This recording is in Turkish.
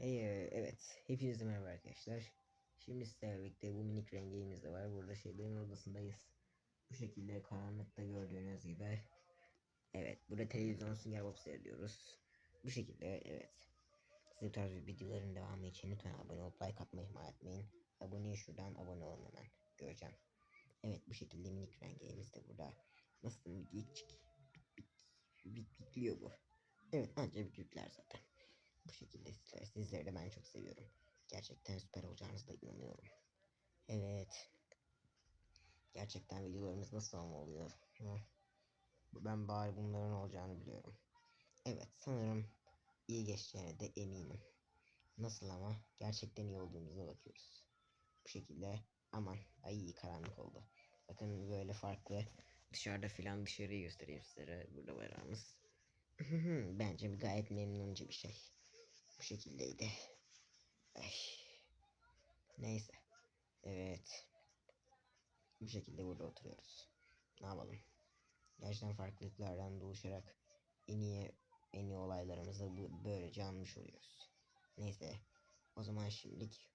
Hey, e, evet. Hepinize merhaba arkadaşlar. Şimdi sizlerle birlikte bu minik rengimiz de var. Burada şeylerin odasındayız. Bu şekilde karanlıkta gördüğünüz gibi. Evet. Burada televizyon sünger bob seyrediyoruz. Bu şekilde evet. Size bu tarz videoların devamı için lütfen abone olup like atmayı ihmal etmeyin. Abone şuradan abone olun hemen. Göreceğim. Evet bu şekilde minik rengimiz de burada. Nasıl minik bit bit bitliyor bu. Evet anca bitlikler zaten. Şekilde sizler, sizleri de ben çok seviyorum. Gerçekten süper olacağınıza da inanıyorum. Evet. Gerçekten videolarımız nasıl ama oluyor? Ben bari bunların olacağını biliyorum. Evet sanırım iyi geçeceğine de eminim. Nasıl ama gerçekten iyi olduğumuza bakıyoruz. Bu şekilde aman ay iyi karanlık oldu. Bakın böyle farklı dışarıda filan dışarıyı göstereyim sizlere. Burada bayrağımız. Bence gayet memnunca bir şey. Bu şekildeydi. Ay. Neyse. Evet. Bu şekilde burada oturuyoruz. Ne yapalım? Gerçekten farklılıklardan doluşarak en iyi en iyi olaylarımızı bu, böylece anmış oluyoruz. Neyse. O zaman şimdilik.